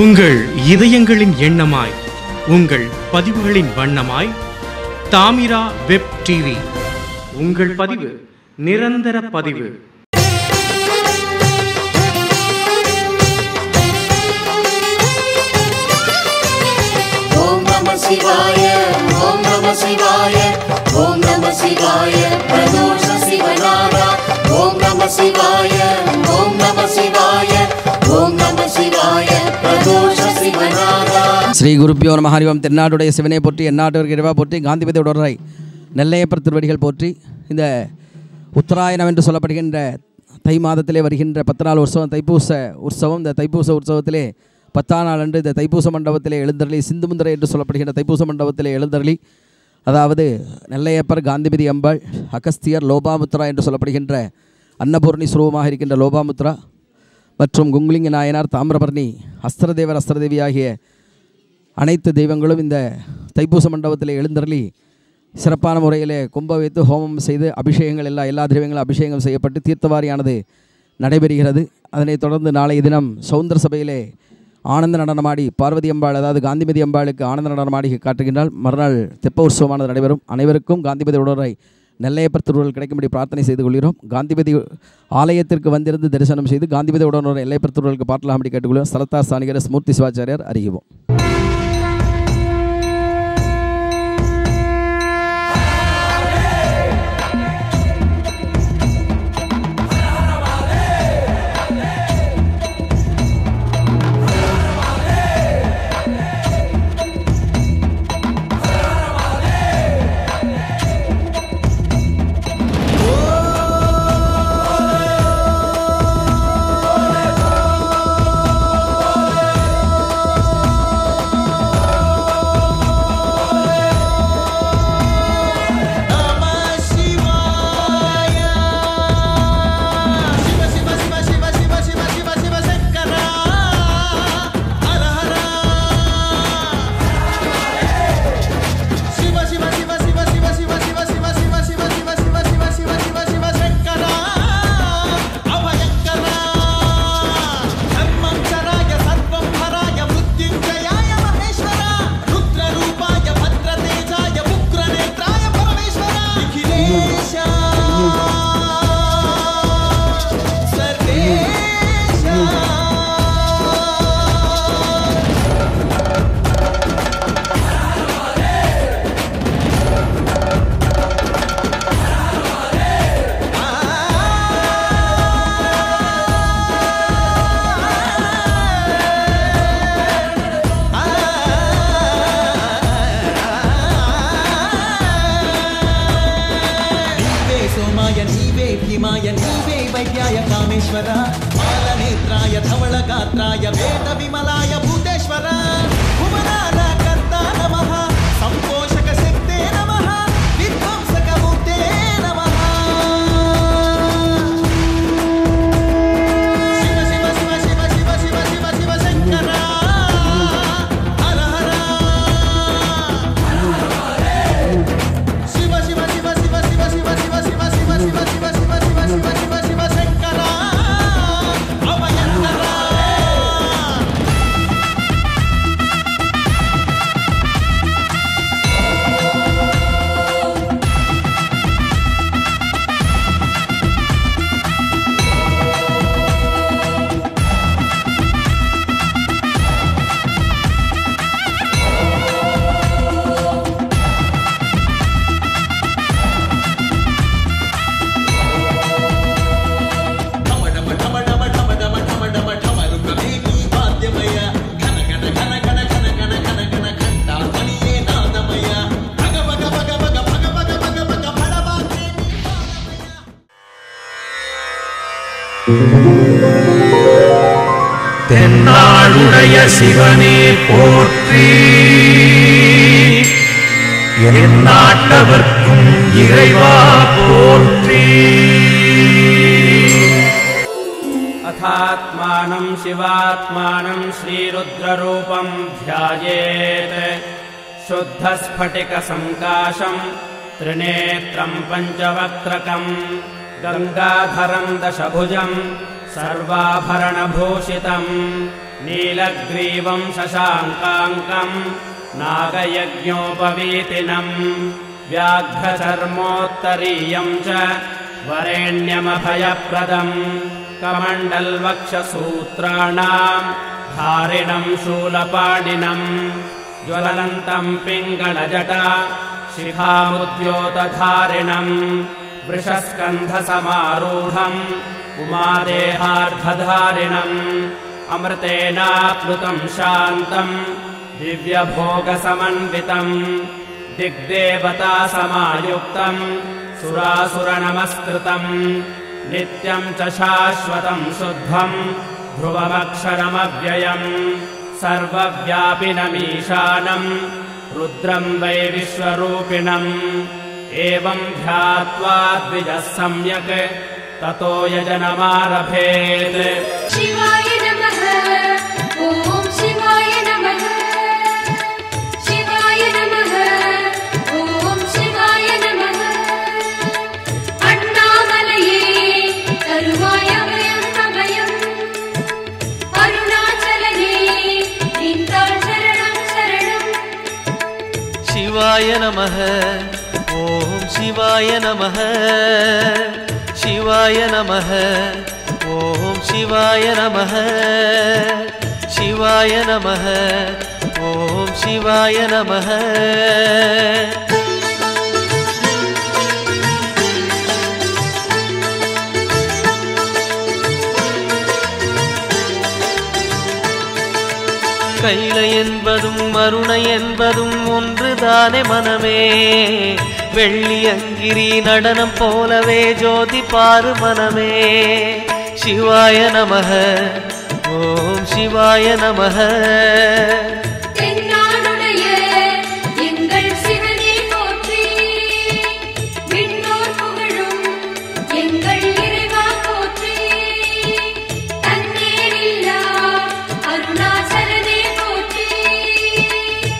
உங்கள் இதயங்களின் எண்ணமாய் உங்கள் பதிவுகளின் வண்ணமாய் தாமிரா வெப் டிவி. உங்கள் பதிவு நிரந்தர பதிவு. ஓம் நம சிவாய ஓம் நம சிவாய ஓம் நம சிவாய பிரதோஷ சிவநாதா. ஓம் நம சிவாய ஓம் நம சிவாய ஸ்ரீ குருப்பியோ நம ஹரிவம். தென்னாடுடைய சிவனை போற்றி எந்நாட்டவருக்கு இறைவா போற்றி காந்திபதி உடரை நெல்லையப்பர் திருவடிகள் போற்றி இந்த உத்தராயணம் என்று சொல்லப்படுகின்ற தை மாதத்திலே வருகின்ற பத்து நாள் உற்சவம் தைப்பூச உற்சவம். இந்த தைப்பூச உற்சவத்திலே பத்தாம் நாள் அன்று இந்த தைப்பூச மண்டபத்திலே எழுந்தருளி சிந்துமுந்திரை என்று சொல்லப்படுகின்ற தைப்பூச மண்டபத்திலே எழுந்தருளி அதாவது நெல்லையப்பர் காந்திபதி அம்பாள் அகஸ்தியர் லோபாமுத்ரா என்று சொல்லப்படுகின்ற அன்னபூர்ணி சுரூபமாக இருக்கின்ற லோபாமுத்ரா மற்றும் குங்குலிங்க நாயனார் தாமிரபரணி அஸ்திரதேவர் அஸ்திரதேவி ஆகிய அனைத்து தெய்வங்களும் இந்த தைப்பூச மண்டபத்தில் எழுந்தருளி சிறப்பான முறையிலே கும்ப வைத்து ஹோமம் செய்து அபிஷேகங்கள் எல்லா எல்லா தெய்வங்களும் அபிஷேகம் செய்யப்பட்டு தீர்த்தவாரியானது நடைபெறுகிறது. அதனைத் தொடர்ந்து நாளைய தினம் சௌந்தர சபையிலே ஆனந்த நடனமாடி பார்வதி அம்பாள் அதாவது காந்திமதி அம்பாளுக்கு ஆனந்த நடனமாடி காட்டுகின்றால் மறுநாள் தெப்ப உற்சவமானது நடைபெறும். அனைவருக்கும் காந்திமதி உடலை நெல்லையப்பர் திருவுருள் கிடைக்கும்படி பிரார்த்தனை செய்து கொள்கிறோம். காந்திபதி ஆலயத்திற்கு வந்திருந்து தரிசனம் செய்து காந்திபதி உடனே எல்லையப்பர் திருவுருளுக்கு பாட்டலாம்படி கேட்டுக்கொள்கிறோம். ஸ்தலத்தார் சாணிகர ஸ்மூர்த்தி சிவாச்சாரியார் அறிவோம் నీవే నీవే వైద్యాయ కామేశ్వర బాలనేత్రాయ ధవళ గాత్రాయ వేద విమలాయ భూతేశ్వర. தென்னாளுடைய சிவனே போற்றி. என்னாட்டவர்க்கும் இறைவா போற்றி. अथात्मानम् शिवात्मानम् श्रीरुद्ररूपम् ध्यायेत्. शुद्धस्फटिकसङ्काशम् त्रिनेत्रम् पञ्चवक्त्रकम् गङ्गाधरं दशभुजं सर्वाभरणभूषितं नीलग्रीवं शशाङ्काङ्कम् नागयज्ञोपवीतिनम् व्याघ्रचर्मोत्तरीयं च वरेण्यमभयप्रदम् कमण्डल्वक्षसूत्राणाम् धारिणम् शूलपाणिनम् ज्वलन्तम् पिङ्गलजटा शिखामुद्योतधारिणम् वृषस्कन्धसमारूढम् उमादेहार्धधारिणम् अमृतेनाप्लुतम् शान्तम् दिव्यभोगसमन्वितम् दिग्देवतासमायुक्तम् सुरासुरनमस्कृतम् नित्यम् च शाश्वतम् शुद्धम् ध्रुवमक्षरमव्ययम् सर्वव्यापिनमीशानम् रुद्रम् वै विश्वरूपिणम् एवम् ध्यात्वा द्विजः सम्यक् ततो यजनमारभेत्। शिवाय नमः ॐ शिवाय नमः। शिवाय नमः ॐ शिवाय नमः। अण्णामलये तरुवाय अभयम् अभयम् अरुणाचलने निन्दाळ् शरणम् शरणम्। शिवाय नमः சிவாய நமக. சிவாய நமக. ஓம் சிவாய நமக. சிவாய நமக. ஓம் சிவாய நமக. கைல என்பதும் மருணை என்பதும் ஒன்றுதானே மனமே. வெள்ளி அங்கிரி நடனம் போலவே ஜோதி பாரு மனமே. சிவாய நமக ஓம் சிவாய நமக.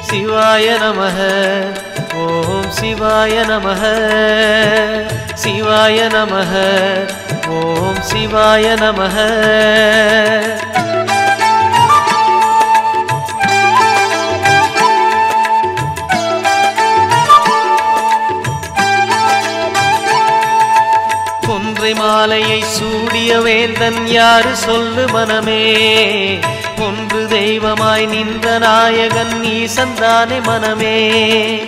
சிவாய நமக ஓம் சிவாய நமக. சிவாய நமக. ஓம் சிவாய நமக. குன்றி மாலையை சூடிய வேந்தன் யாரு சொல்லு மனமே. ஒன்று தெய்வமாய் நின்ற நாயகன் நீ சந்தானே மனமே.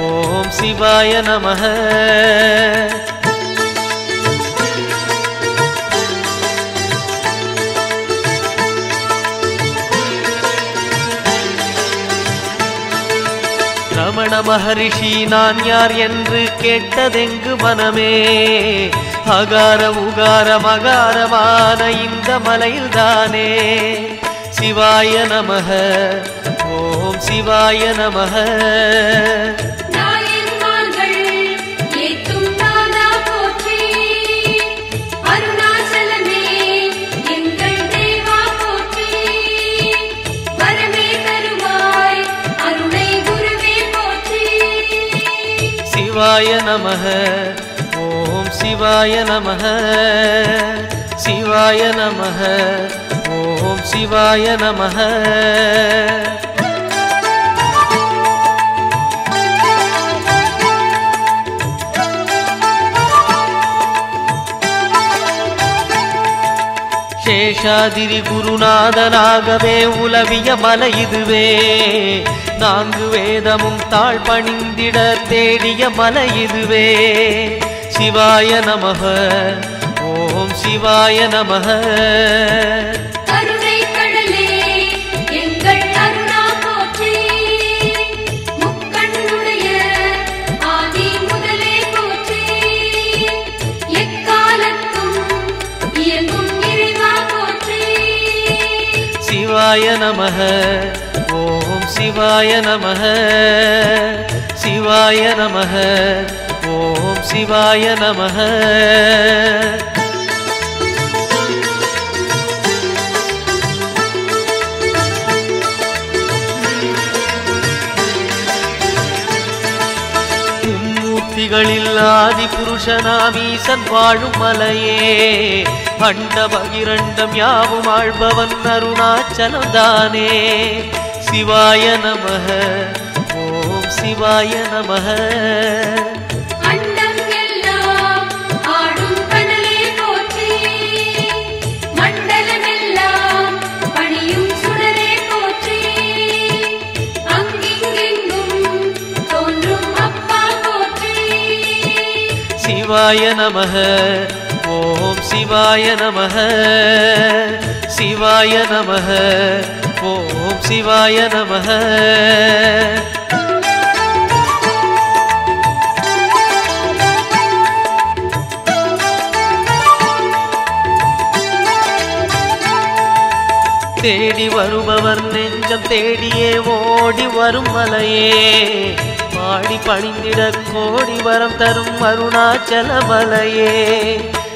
ஓம் சிவாய நமக. ரமண மகரிஷி நான் யார் என்று கேட்டதெங்கு மனமே? அகார உகார மகாரமான இந்த மலையில்தானே? சிவாய நமக. ஓம் சிவாய நமக. சிவாய நமக ஓம் சிவாய நமக சிவாய நமக ஓம் சிவாய நமக சேஷாதிரி குருநாதனாகவே உலவிய மலை இதுவே. நான்கு வேதமும் தாழ் பணிந்திட தேடிய மலை இதுவே. சிவாய நமக ஓம் சிவாய நமக. சிவாய இறைவா ஓம் சிவாய நமக. சிவாய நமः ஓம் சிவாய நமः மும்மூர்த்திகளில் ஆதி புருஷனாமீசன் வாழும் மலையே. அண்ட பகிரண்டம் யாவும் ஆழ்பவன் அருணாச்சலம் தானே சிவாய நமः ஓம் சிவாய நமः அண்டம் எல்லாம் ஆடும் கனலே போற்றி. மண்டலமெல்லாம் பணியும் சுடரே போற்றி. அங்கிங்கெங்கும் தோன்றும் அப்பா போற்றி. சிவாய நமः ஓம் சிவாய நமः சிவாய நமः ஓம் சிவாய நமः தேடி வருபவர் நெஞ்சம் தேடியே ஓடி வரும் மலையே. பாடி பணிந்திட கோடி வரம் தரும் அருணாச்சல மலையே.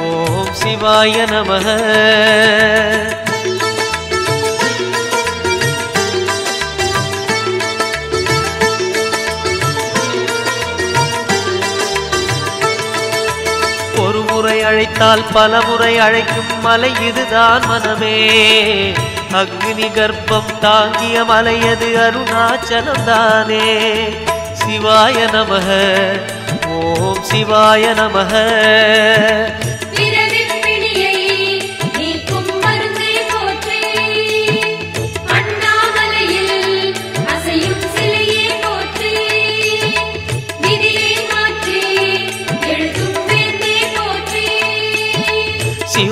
ஓம் சிவாய நம ஒரு முறை அழைத்தால் பல முறை அழைக்கும் மலை இதுதான் மனமே. அக்னி கர்ப்பம் தாங்கிய மலையது அருணாச்சலம் தானே சிவாய நமக. ஓம் சிவாய நமக.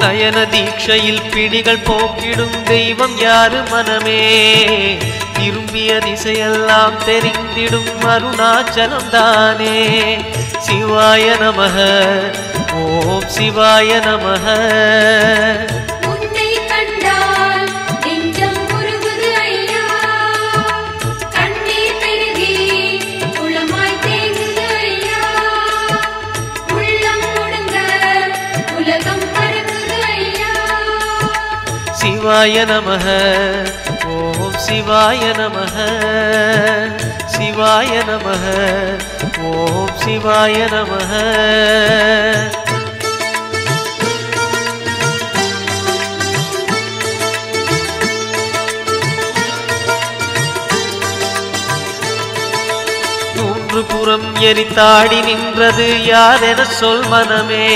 நயன தீட்சையில் பிடிகள் போக்கிடும் தெய்வம் யாரு மனமே? திரும்பிய திசையெல்லாம் தெரிந்திடும் அருணாச்சலம் தானே சிவாய நமக ஓம் சிவாய நமக. சிவாய நமः ஓம் சிவாய நமः சிவாய நமः ஓம் சிவாய நமः மூன்று புறம் எரித்தாடி நின்றது யாரென சொல் மனமே.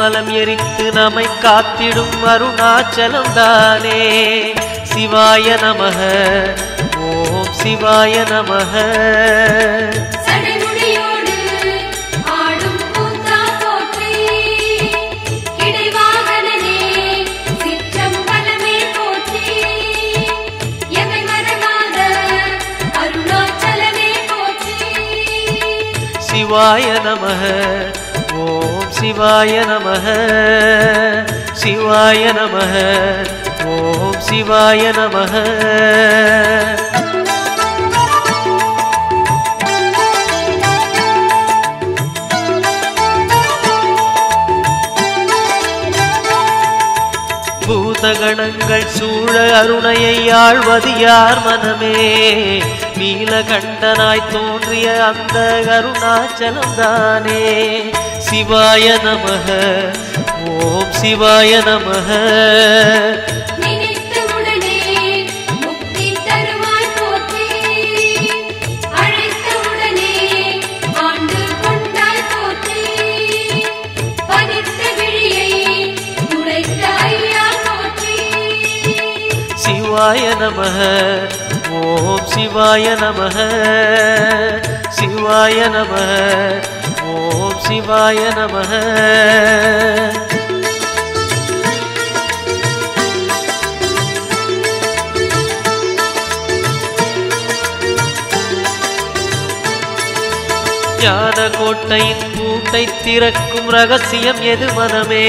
மும்மலம் எரித்து நம்மை காத்திடும் அருணாச்சலம் தானே சிவாய நமः ஓம் சிவாய நமः சடைமுடியோடு ஆடும் பூந்தா போற்றி கிடைவாகனனே சிற்றம்பலமே போற்றி. எமை மறவாத அருணாச்சலமே போற்றி. சிவாய நமः ஓம் சிவாய நமः சிவாய நமः ஓம் சிவாய நமः பூதகணங்கள் சூழ அருணையை ஆழ்வது யார் மனமே. நீலகண்டனாய் தோன்றிய அந்த அருணாச்சலம் தானே சிவாய நமः ஓம் சிவாய நமக. சிவாய நமக. ஓம் சிவாய நம சிவாய நம ஓம் சிவாய நம ஞான கோட்டையின் பூட்டை திறக்கும் ரகசியம் எது மனமே?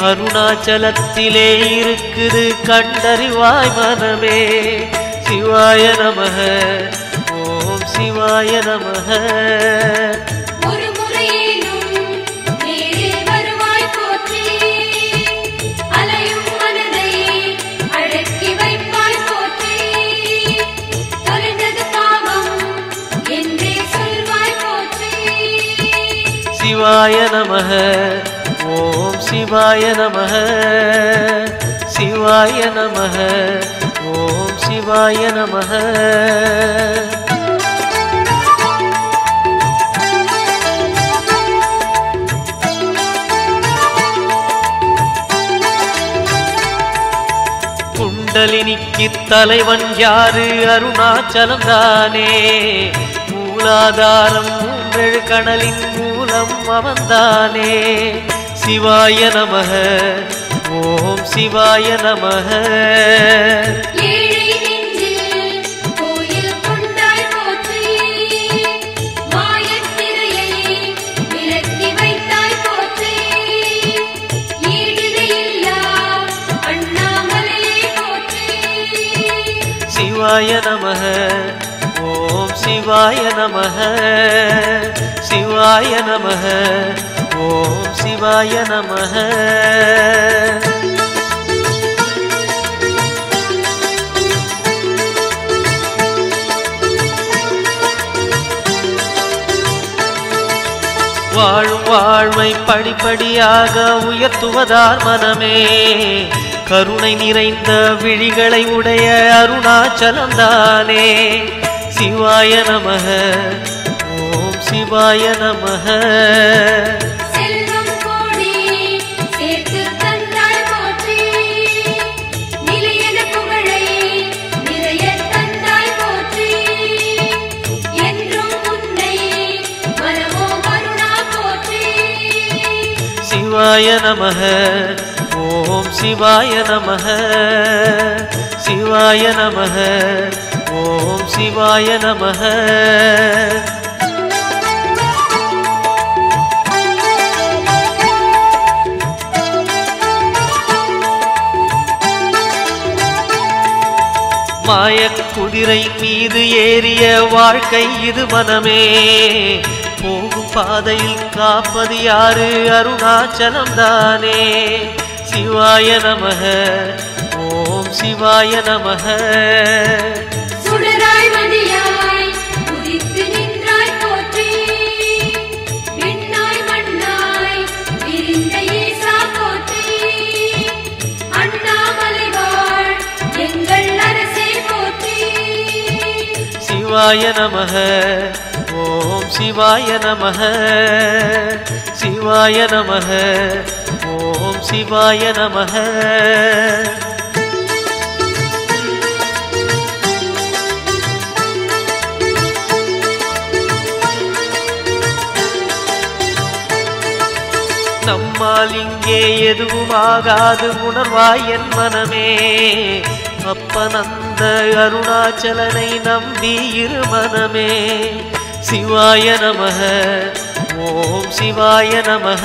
அருணாச்சலத்திலே இருக்குது கண்டறிவாய் மனமே. சிவாய நமக ஓம் சிவாய நமக ஒரு முறையேனும் நேரில் வருவாய் போற்றி அலையும் மனதை அடக்கி சிவாய நம குண்டலினிக்கு தலைவன் யாரு? அருணாச்சலம் தானே மூலாதாரம் மூன்றெழு கடலின் மூலம் அவன்தானே. சிவாய நமக. ஓம் சிவாய நமக. சிவாய நம ஓம் சிவாய நம சிவாய நம ஓம் சிவாய நம வாழும் வாழ்வை படிப்படியாக உயர்த்துவதார் மனமே. கருணை நிறைந்த விழிகளை உடைய அருணாச்சலம் தானே சிவாய நமக. ஓம் சிவாய நமக. சிவாய நமக. ஓம் சிவாய நமக. சிவாய நமக. ஓம் சிவாய நமக. மாய குதிரை மீது ஏறிய வாழ்க்கை இது மனமே. போகும் பாதையில் காப்பது யாரு? அருணாச்சலம் தானே சிவாய நமக. ஓம் சிவாய நமக. சுடராய் மதியாய் உதித்து நின்றாய் போற்றி. விண்ணாய் மண்ணாய் விரிந்த ஈசா போற்றி. அண்ணாமலை வாழ் எங்கள் அரசே போற்றி. சிவாய நமக. ஓம் சிவாய நமக. சிவாய நமக. சிவாய நமக. நம்மால் இங்கே எதுவும் ஆகாது உணர்வாய் என் மனமே. அப்பனந்த அருணாச்சலனை நம்பி இரு மனமே. சிவாய நமக. ஓம் சிவாய நமக.